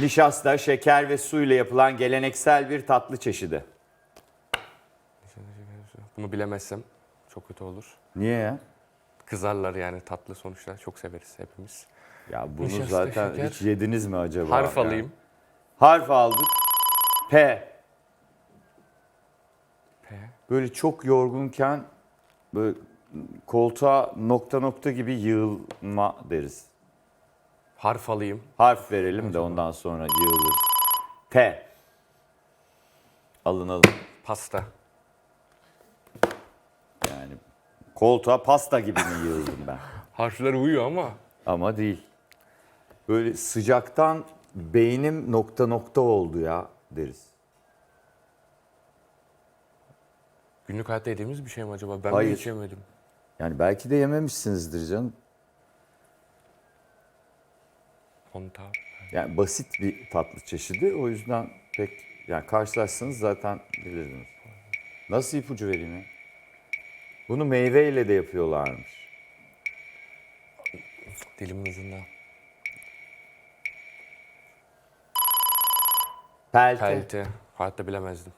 Nişasta, şeker ve su ile yapılan geleneksel bir tatlı çeşidi. Bunu bilemezsem çok kötü olur. Niye ya? Kızarlar yani tatlı sonuçta. Çok severiz hepimiz. Ya bunu Nişasta, zaten şeker. hiç yediniz mi acaba? Harf Yani? alayım. Harf aldık. P. P. Böyle çok yorgunken böyle koltuğa nokta nokta gibi yığılma deriz. Harf alayım. Harf verelim de ondan sonra yığılırız. T. Alın alın. Pasta. Yani koltuğa pasta gibi mi yığıldım ben? Harfler uyuyor ama. Ama değil. Böyle sıcaktan beynim nokta nokta oldu ya deriz. Günlük hayatta yediğimiz bir şey mi acaba? Ben Hayır. mi hiç yemedim? Yani belki de yememişsinizdir canım. Konta. Yani basit bir tatlı çeşidi. O yüzden pek yani karşılaşsanız zaten bilirdiniz. Nasıl ipucu vereyim ya? Bunu meyveyle de yapıyorlarmış. Dilimin ucunda. Pelte. Pelte. Hayatta bilemezdim.